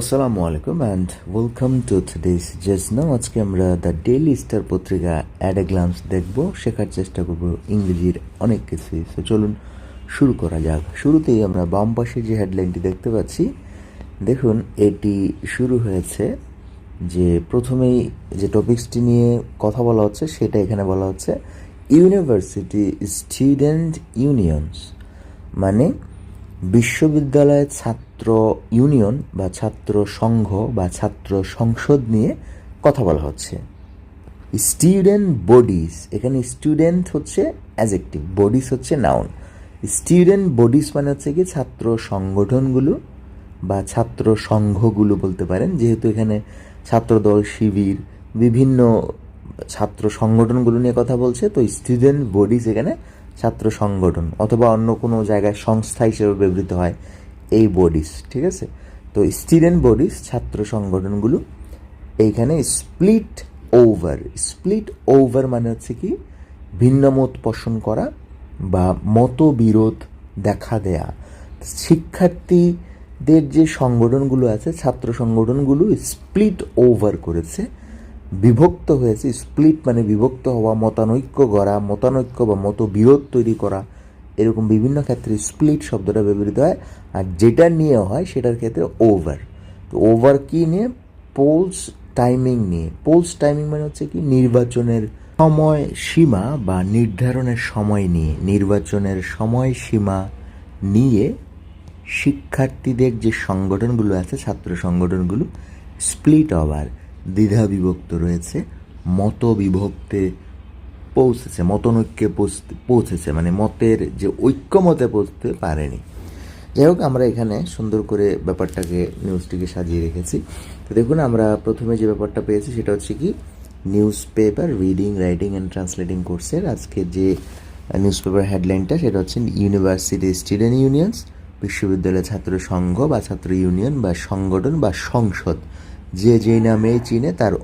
আসসালামু আলাইকুম and welcome to today's just now আজকে আমরা দ্য ডেইলি স্টার পত্রিকা অ্যাড এ গ্লান্স দেখব, শেখার চেষ্টা করব ইংরেজির অনেক কিছুই তো চলুন শুরু করা যাক। শুরুতেই আমরা বাম পাশে যে হেডলাইনটি দেখতে পাচ্ছি, দেখুন, এটি শুরু হয়েছে যে প্রথমেই যে টপিকসটি নিয়ে কথা বলা হচ্ছে, সেটা এখানে বলা হচ্ছে ইউনিভার্সিটি স্টুডেন্ট ইউনিয়নস মানে বিশ্ববিদ্যালয়ের ছাত্র ইউনিয়ন বা ছাত্র সংঘ বা ছাত্র সংসদ নিয়ে কথা বলা হচ্ছে। স্টুডেন্ট বডিস, এখানে স্টুডেন্ট হচ্ছে অ্যাজেক্টিভ, বডিস হচ্ছে নাউন। স্টুডেন্ট বডিস মানে হচ্ছে কি ছাত্র সংগঠনগুলো বা ছাত্র সংঘগুলো বলতে পারেন, যেহেতু এখানে ছাত্রদল, শিবির, বিভিন্ন ছাত্র সংগঠনগুলো নিয়ে কথা বলছে, তো স্টুডেন্ট বডিস এখানে ছাত্র সংগঠন অথবা অন্য কোনো জায়গায় সংস্থা হিসেবে ব্যবহৃত হয়। এই বডিস ঠিক আছে? তো স্টুডেন্ট বডিস ছাত্র সংগঠনগুলো, এইখানে স্প্লিট ওভার স্প্লিট ওভার মানে হচ্ছে কি? ভিন্ন মত পোষণ করা বা মতবিরোধ দেখা দেয়া। শিক্ষার্থীদের যে সংগঠনগুলো আছে, ছাত্র সংগঠনগুলো স্প্লিট ওভার করেছে, বিভক্ত হয়েছে। স্প্লিট মানে বিভক্ত হওয়া, মতানৈক্য করা মতানৈক্য বা মতবিরোধ তৈরি করা। এরকম বিভিন্ন ক্ষেত্রে স্প্লিট শব্দটা ব্যবহৃত হয় আর যেটা নিয়ে হয় সেটার ক্ষেত্রে ওভার তো ওভার কি নিয়ে? পোলস টাইমিং নিয়ে। পোলস টাইমিং মানে হচ্ছে কি? নির্বাচনের সময় সীমা বা নির্ধারণের সময় নিয়ে। নির্বাচনের সময় সীমা নিয়ে শিক্ষার্থীদের যে সংগঠনগুলো আছে, ছাত্র সংগঠনগুলো স্প্লিট ওভার দ্বিধা বিভক্ত রয়েছে মত বিভক্তে পৌঁছেছে, মতনৈক্যে পৌঁছেছে মানে মতের যে ঐক্যমতে পৌঁছতে পারেনি। যাই হোক, আমরা এখানে সুন্দর করে ব্যাপারটাকে নিউজটিকে সাজিয়ে রেখেছি। তো দেখুন, আমরা প্রথমে যে ব্যাপারটা পেয়েছি, সেটা হচ্ছে কি news paper reading writing and translating কোর্সের আজকে যে নিউজ পেপার হেডলাইনটা সেটা হচ্ছে ইউনিভার্সিটি স্টুডেন্ট ইউনিয়নস বিশ্ববিদ্যালয় ছাত্র সংঘ বা ছাত্র ইউনিয়ন বা সংগঠন বা সংসদ, যে যেই নামে চিনে, তার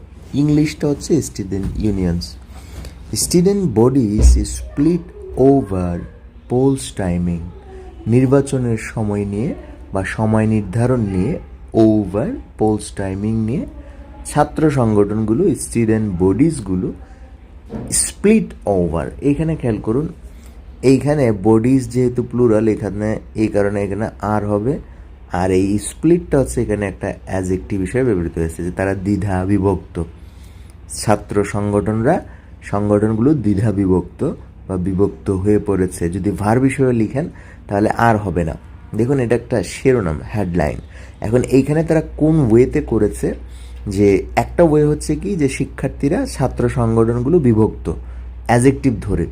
ইংলিশটা হচ্ছে student unions student bodies split over polls timing নির্বাচনের সময় নিয়ে বা সময় নির্ধারণ নিয়ে ওভার পোলস টাইমিং নিয়ে ছাত্র সংগঠনগুলো স্টুডেন্ট বডিজগুলো স্প্লিট ওভার এখানে খেয়াল করুন, এইখানে বডিজ যেহেতু প্লুরাল এখানে এই কারণে এখানে আর হবে, আর এই স্প্লিটটা হচ্ছে এখানে একটা অ্যাজেক্টিভ হিসেবে ব্যবহৃত হয়েছে, যে তারা দ্বিধা বিভক্ত। ছাত্র সংগঠনরা সংগঠনগুলো দ্বিধা বিভক্ত বা বিভক্ত হয়ে পড়েছে। যদি ভার বিষয়ে লিখেন, তাহলে আর হবে না। দেখুন, এটা একটা শিরোনাম হেডলাইন এখন এইখানে তারা কোন ওয়েতে করেছে? যে একটা ওয়ে হচ্ছে কি? যে শিক্ষার্থীরা ছাত্র সংগঠনগুলো বিভক্ত অ্যাজেক্টিভ ধরে।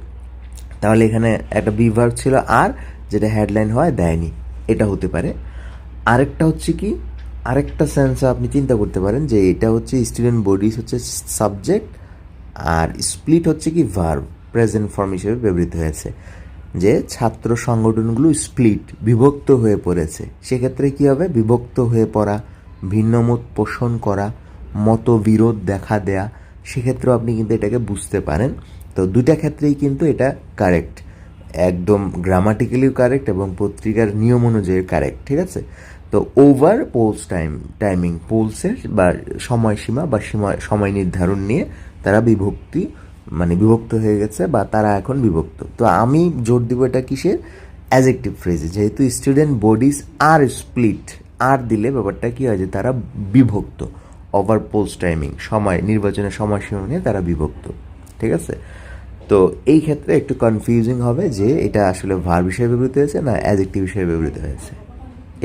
তাহলে এখানে একটা বিভাগ ছিল আর, যেটা হেডলাইন হয়, দেয়নি। এটা হতে পারে। আরেকটা হচ্ছে কি? আরেকটা সেন্সে আপনি চিন্তা করতে পারেন যে এটা হচ্ছে স্টুডেন্ট বডিজ হচ্ছে সাবজেক্ট আর স্প্লিট হচ্ছে কি ভার্ব প্রেজেন্ট ফর্ম হিসেবে ব্যবহৃত হয়েছে। যে ছাত্র সংগঠনগুলো স্প্লিট বিভক্ত হয়ে পড়েছে, সেক্ষেত্রে কী হবে? বিভক্ত হয়ে পড়া, ভিন্নমত পোষণ করা, মতবিরোধ দেখা দেয়া, সেক্ষেত্রেও আপনি কিন্তু এটাকে বুঝতে পারেন। তো দুইটা ক্ষেত্রেই কিন্তু এটা কারেক্ট একদম গ্রামাটিক্যালিও কারেক্ট এবং পত্রিকার নিয়ম অনুযায়ী কারেক্ট ঠিক আছে? তো ওভার পোলস টাইম টাইমিং পোলসের বা সময়সীমা বা সময় সময় নির্ধারণ নিয়ে তারা বিভক্তি মানে বিভক্ত হয়ে গেছে বা তারা এখন বিভক্ত। তো আমি জোর দিব এটা কিসের? অ্যাজেক্টিভ ফ্রেজে যেহেতু স্টুডেন্ট বডিজ আর স্প্লিট আর দিলে ব্যাপারটা কী হয় যে তারা বিভক্ত ওভার পোলস টাইমিং সময় নির্বাচনের সময়সীমা নিয়ে তারা বিভক্ত, ঠিক আছে? তো এই ক্ষেত্রে একটু কনফিউজিং হবে যে এটা আসলে ভার বিষয়ে ব্যবহৃত হয়েছে না অ্যাজেক্টিভ হিসেবে ব্যবহৃত হয়েছে।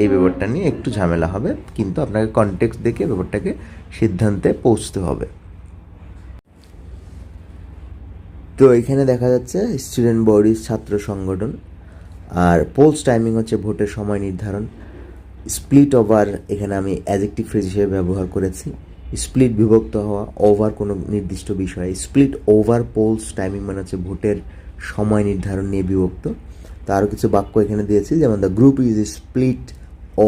এই ব্যাপারটা নিয়ে একটু ঝামেলা হবে, কিন্তু আপনাকে কনটেক্সট দেখে ব্যাপারটাকে সিদ্ধান্তে পৌঁছতে হবে। তো এখানে দেখা যাচ্ছে স্টুডেন্ট বডিজ ছাত্র সংগঠন আর পোলস টাইমিং হচ্ছে ভোটের সময় নির্ধারণ। স্প্লিট ওভার এখানে আমি অ্যাজেক্টিভ ফ্রেজ হিসেবে ব্যবহার করেছি। স্প্লিট বিভক্ত হওয়া ওভার কোনো নির্দিষ্ট বিষয়ে। স্প্লিট ওভার পোলস টাইমিং মানে হচ্ছে ভোটের সময় নির্ধারণ নিয়ে বিভক্ত। তো আরও কিছু বাক্য এখানে দিয়েছি, যেমন the group is split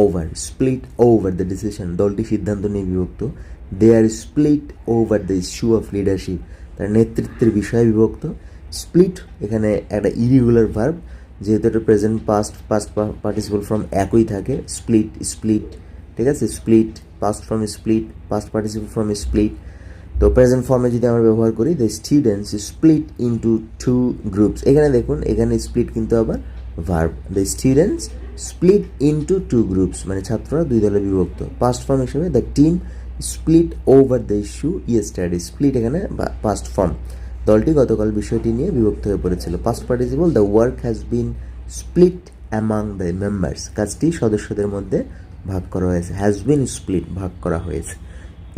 over split over the decision দলটি সিদ্ধান্ত নিয়ে বিভক্ত। They are split over the issue of leadership তার নেতৃত্বের বিষয়ে বিভক্ত। স্প্লিট এখানে একটা ইরিগুলার ভার্ব যেহেতু এটা present past past participle form একই থাকে। স্প্লিট স্প্লিট ঠিক আছে? Split past form split past participate form split তো প্রেজেন্ট ফর্মে যদি আমরা ব্যবহার করি the students split into two groups এখানে দেখুন, এখানে স্প্লিট কিন্তু আবার verb the students split into two groups মানে ছাত্ররা দুই দলে বিভক্ত। পাস্ট ফর্ম হিসেবে the team split over the issue yesterday split এখানে পাস্ট ফর্ম দলটি গতকাল বিষয়টি নিয়ে বিভক্ত হয়ে পড়েছিল। Past participle the work has been split among the members কাজটি সদস্যদের মধ্যে ভাগ করা হয়েছে। হ্যাজ বিন স্প্লিট ভাগ করা হয়েছে।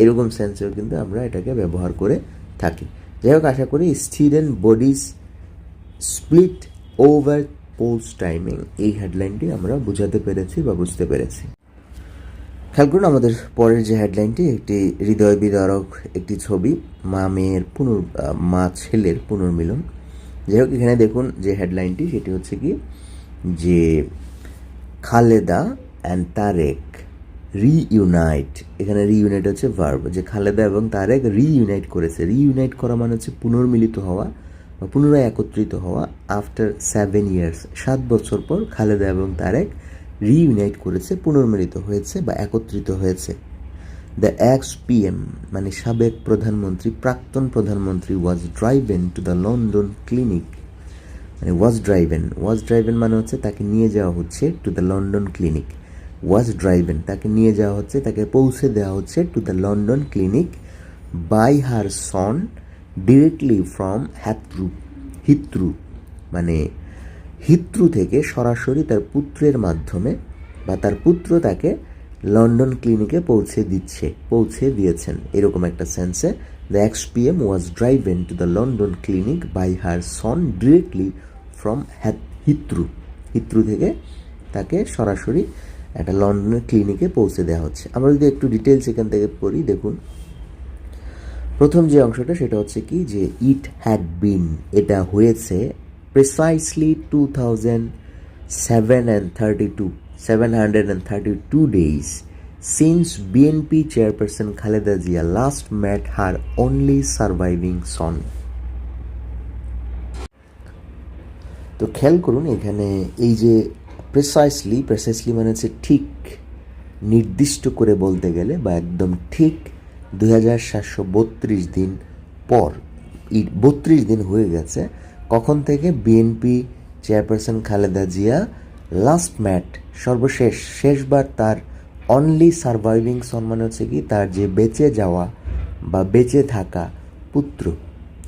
এরকম সেন্সেও কিন্তু আমরা এটাকে ব্যবহার করে থাকি। যাই হোক, আশা করি student bodies split over post timing এই হেডলাইনটি আমরা বুঝাতে পেরেছি বা বুঝতে পেরেছি। খেয়াল করুন, আমাদের পরের যে হেডলাইনটি একটি হৃদয় বিদারক একটি ছবি, মা মেয়ের পুনর মা ছেলের পুনর্মিলন। যাই হোক, এখানে দেখুন যে হেডলাইনটি সেটি হচ্ছে কি? যে খালেদা অ্যান্ড তারেক রিইউনাইট এখানে রিইউনাইট হচ্ছে ভার্ব যে খালেদা এবং তারেক রিইউনাইট করেছে। রিইউনাইট করা মানে হচ্ছে পুনর্মিলিত হওয়া বা পুনরায় একত্রিত হওয়া আফটার সেভেন ইয়ার্স সাত বছর পর খালেদা এবং তারেক রিইউনাইট করেছে, পুনর্মিলিত হয়েছে বা একত্রিত হয়েছে। দ্য এক্স পিএম মানে সাবেক প্রধানমন্ত্রী, প্রাক্তন প্রধানমন্ত্রী was driven to the London clinic মানে ওয়াজ ড্রাইভেন ওয়াজ ড্রাইভেন মানে হচ্ছে তাকে নিয়ে যাওয়া হচ্ছে to the London clinic was driven তাকে নিয়ে যাওয়া হচ্ছে, তাকে পৌঁছে দেওয়া হচ্ছে to the London clinic by her son directly from Heathrow Heathrow মানে হিত্রু থেকে সরাসরি তার পুত্রের মাধ্যমে বা তার পুত্র তাকে লন্ডন ক্লিনিকে পৌঁছে দিচ্ছে, পৌঁছে দিয়েছেন। এরকম একটা সেন্সে the ex P M was driven to the London clinic by her son directly from Heathrow Heathrow থেকে তাকে সরাসরি একটা লন্ডনের ক্লিনিকে পৌঁছে দেওয়া হচ্ছে। আমরা যদি একটু ডিটেলস এখান থেকে পড়ি, দেখুন। প্রথম যে অংশটা, সেটা হচ্ছে কি? যে ইট হ্যাড বিন এটা হয়েছে and thirty two days since BNP chairperson Khaleda Zia last met her only surviving son তো খেয়াল করুন, এখানে এই যে প্রেসাইসলি প্রেসাইসলি মানে হচ্ছে ঠিক নির্দিষ্ট করে বলতে গেলে বা একদম ঠিক দুই হাজার সাতশো বত্রিশ দিন পর বত্রিশ দিন হয়ে গেছে কখন থেকে BNP chairperson Khaleda Zia last met সর্বশেষ, শেষবার তার অনলি সার্ভাইভিং সন মানে হচ্ছে কি? তার যে বেঁচে যাওয়া বা বেঁচে থাকা পুত্র,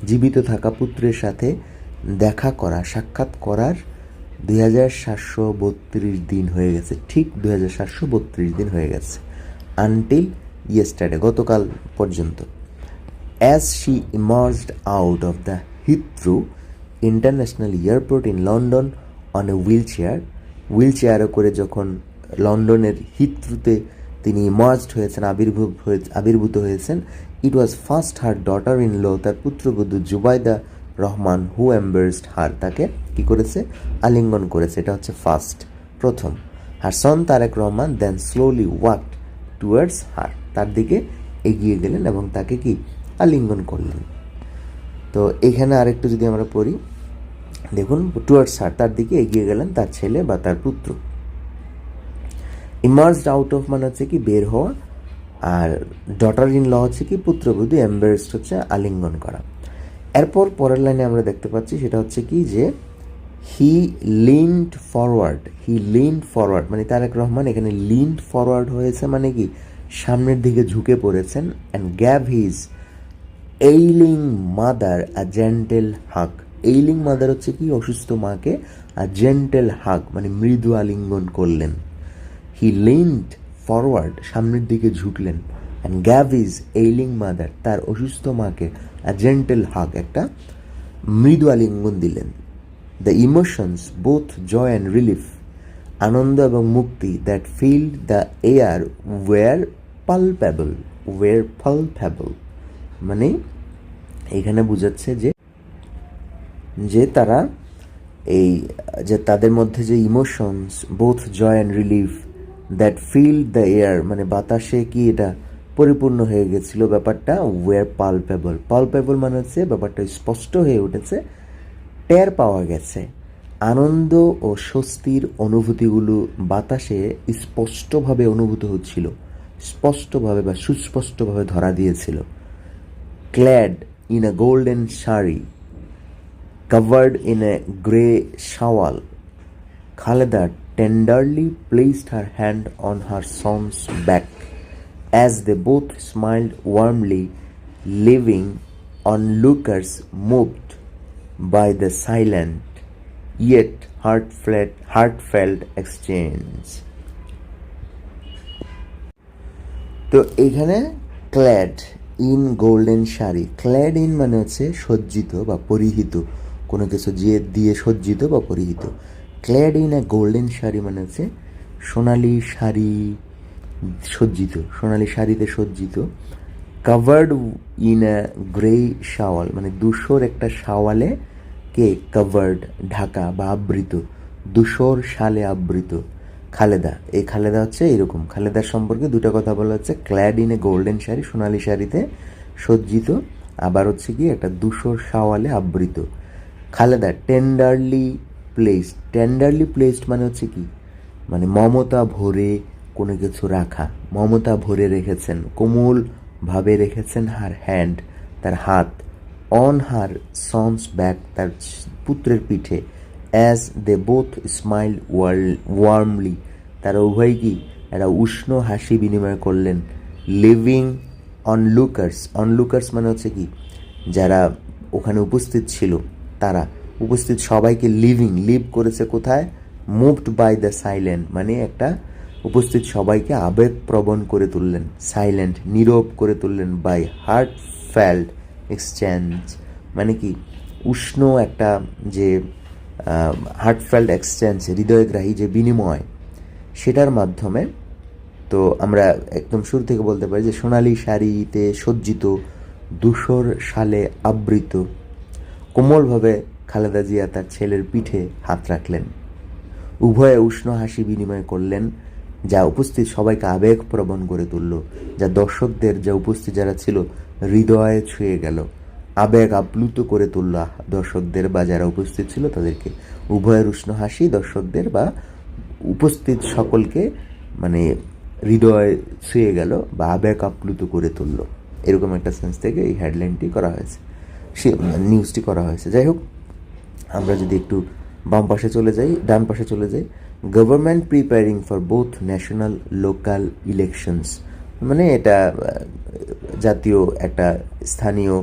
জীবিত থাকা পুত্রের সাথে দেখা করা, সাক্ষাৎ করার দুই হাজার সাতশো বত্রিশ দিন হয়ে গেছে। ঠিক দুই হাজার সাতশো বত্রিশ দিন হয়ে গেছে। আনটিল ইয়েস্টারডে গতকাল পর্যন্ত। As she emerged out of the Heathrow international airport in London on a wheelchair wheel চেয়ারে করে যখন লন্ডনের হিথ্রুতে তিনি ইমার্জড হয়েছেন, আবির্ভূত হয়ে আবির্ভূত হয়েছেন it was first her daughter in law তার পুত্রবধূ Zubaida Rahman who embarrassed her তাকে কি করেছে? আলিঙ্গন করেছে, এটা হচ্ছে ফার্স্ট প্রথম। Her son Tarique Rahman then slowly walked towards her তার দিকে এগিয়ে গেলেন এবং তাকে কি? আলিঙ্গন করলেন। তো এখানে আরেকটু যদি আমরা পড়ি, দেখুন টুয়ার্ডস হার তার দিকে এগিয়ে গেলেন, তার ছেলে বা তার পুত্র। ইমার্জড আউট অফ মানে হচ্ছে কি, বের হওয়া, আর ডটার ইন ল হচ্ছে কি, পুত্রবধূ এম্বারেসড হচ্ছে, আলিঙ্গন করা। এরপর পরের লাইনে আমরা দেখতে পাচ্ছি, সেটা হচ্ছে কি যে he leaned forward he leaned forward মানে তারেক রহমান এখানে লিন্ড ফরওয়ার্ড হয়েছে মানে কি, সামনের দিকে ঝুঁকে পড়েছেন and gave his ailing mother a gentle hug ailing mother হচ্ছে কি? অসুস্থ মাকে আ জেন্টেল হাক মানে মৃদু আলিঙ্গন করলেন। হি লিন্ড ফরওয়ার্ড সামনের দিকে ঝুঁকলেন। And gave his ailing mother তার অসুস্থ মাকে আ জেন্টেল হাক একটা মৃদু আলিঙ্গন দিলেন। The emotions both joy and relief আনন্দ এবং মুক্তি that filled the air were palpable were palpable মানে এখানে বুঝাচ্ছে যে যে তারা এই, যে তাদের মধ্যে যে emotions both joy and relief that filled the air মানে বাতাসে কি এটা পরিপূর্ণ হয়ে গেছিল ব্যাপারটা? ওয়ার পালপেবল পালপেবল মানে হচ্ছে ব্যাপারটা স্পষ্ট হয়ে উঠেছে, টের পাওয়া গেছে। আনন্দ ও স্বস্তির অনুভূতিগুলো বাতাসে স্পষ্টভাবে অনুভূত হচ্ছিল, স্পষ্টভাবে বা সুস্পষ্টভাবে ধরা দিয়েছিল। Clad In a golden sari covered in a grey shawl. Khaleda tenderly placed her hand on her son's back as they both smiled warmly, leaving onlookers moved by the silent yet heartfelt, heartfelt exchange. তো এইখানে clad in golden sari. Clad in মানে হচ্ছে সজ্জিত বা পরিহিত। কোনো কিছু যে দিয়ে সজ্জিত বা পরিহিত। Clad in a golden sari মানে হচ্ছে সোনালি শাড়ি সজ্জিত, সোনালি শাড়িতে সজ্জিত। Covered in a grey shawl মানে দুশোর একটা শাওয়ালে কে? কাভার্ড, ঢাকা বা আবৃত। দুশোর শালে আবৃত। খালেদা। এই খালেদা হচ্ছে এরকম। খালেদার সম্পর্কে দুটো কথা বলা হচ্ছে। Clad in a golden sari, সোনালি শাড়িতে সজ্জিত। আবার হচ্ছে কি, একটা দুশোর সাওয়ালে আবৃত। Khaleda tenderly placed tenderly placed মানে হচ্ছে কি? মানে মমতা ভরে কোনো কিছু রাখা। মমতা ভরে রেখেছেন। কোমল ভাবে রেখেছেন হার হ্যান্ড তার হাত। অন হার সন্স ব্যাক তার পুত্রের পিঠে। As they both smile warmly তারা উভয় কি একটা উষ্ণ হাসি বিনিময় করলেন। লিভিং অনলুকার্স অনলুকার্স মানে হচ্ছে কি, যারা ওখানে উপস্থিত ছিল, তারা। উপস্থিত সবাইকে লিভিং লিভ করেছে কোথায়? মুভড বাই দ্য সাইলেন্ট মানে একটা উপস্থিত সবাইকে আবেগপ্রবণ করে তুললেন। সাইলেন্ট নীরব করে তুললেন বাই হার্ট ফেল্ড এক্সচেঞ্জ মানে কি, উষ্ণ একটা যে হার্টফেল্ড এক্সচেঞ্জ হৃদয়গ্রাহী যে বিনিময়, সেটার মাধ্যমে তো আমরা একদম শুরু থেকে বলতে পারি যে সোনালি শাড়িতে সজ্জিত দুশোর সালে আবৃত, কোমলভাবে খালেদা জিয়া তার ছেলের পিঠে হাত রাখলেন। উভয়ে উষ্ণ হাসি বিনিময় করলেন, যা উপস্থিত সবাইকে আবেগ প্রবণ করে তুলল, যা দর্শকদের যা উপস্থিত যারা ছিল, হৃদয়ে ছুঁয়ে গেল। আবেগ আপ্লুত করে তুলল দর্শকদের বা যারা উপস্থিত ছিল তাদেরকে উভয়ের উষ্ণ হাসি দর্শকদের বা উপস্থিত সকলকে মানে হৃদয় ছুঁয়ে গেল বা আবেগ আপ্লুত করে তুলল। এরকম একটা সেন্স থেকে এই হেডলাইনটি করা হয়েছে। সে নিউজটি করা হয়েছে। যাই হোক, আমরা যদি একটু বাম পাশে চলে যাই, ডান পাশে চলে যাই government preparing for both national local elections মানে এটা জাতীয় একটা স্থানীয়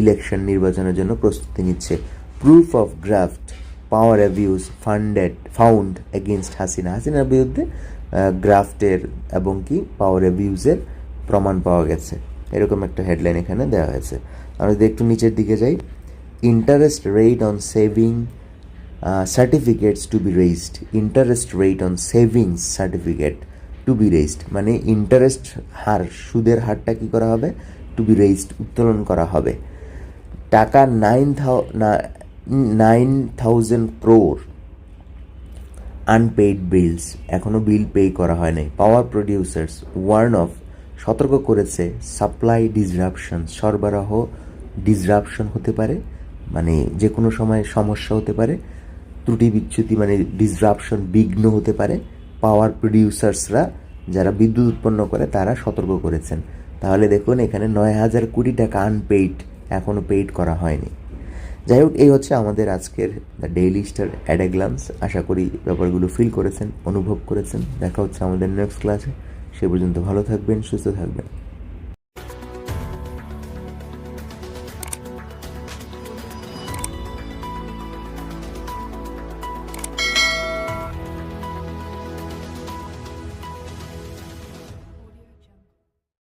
ইলেকশন নির্বাচনের জন্য প্রস্তুতি নিচ্ছে। Proof of graft power abuse funded found against Hasina. হাসিনার বিরুদ্ধে গ্রাফটের এবং কি পাওয়ার অ্যাবিউজের প্রমাণ পাওয়া গেছে। এরকম একটা হেডলাইন এখানে দেওয়া হয়েছে। আমরা যদি একটু নিচের দিকে যাই interest rate on saving certificates to be raised interest rate on savings certificate to be raised মানে ইন্টারেস্ট হার, সুদের হারটা কি করা হবে? টু বি রেজড উত্তোলন করা হবে। টাকা nine nine thousand crore unpaid bills এখনও বিল পে করা হয় নাই। পাওয়ার প্রডিউসার্স ওয়ার্ন অফ সতর্ক করেছে সাপ্লাই ডিসরাপশন সরবরাহ ডিসরাপশন হতে পারে মানে যে কোনো সময় সমস্যা হতে পারে, ত্রুটি বিচ্যুতি মানে ডিসরাপশন বিঘ্ন হতে পারে। পাওয়ার প্রডিউসার্সরা যারা বিদ্যুৎ উৎপন্ন করে তারা সতর্ক করেছেন। তাহলে দেখুন এখানে নয় হাজার কোটি টাকা আনপেইড এখনও পেইড করা হয়নি। যাই হোক এই হচ্ছে আমাদের আজকের the Daily Star at a glance আশা করি ব্যাপারগুলো ফিল করেছেন, অনুভব করেছেন। দেখা হচ্ছে আমাদের নেক্সট ক্লাসে সে পর্যন্ত ভালো থাকবেন, সুস্থ থাকবেন।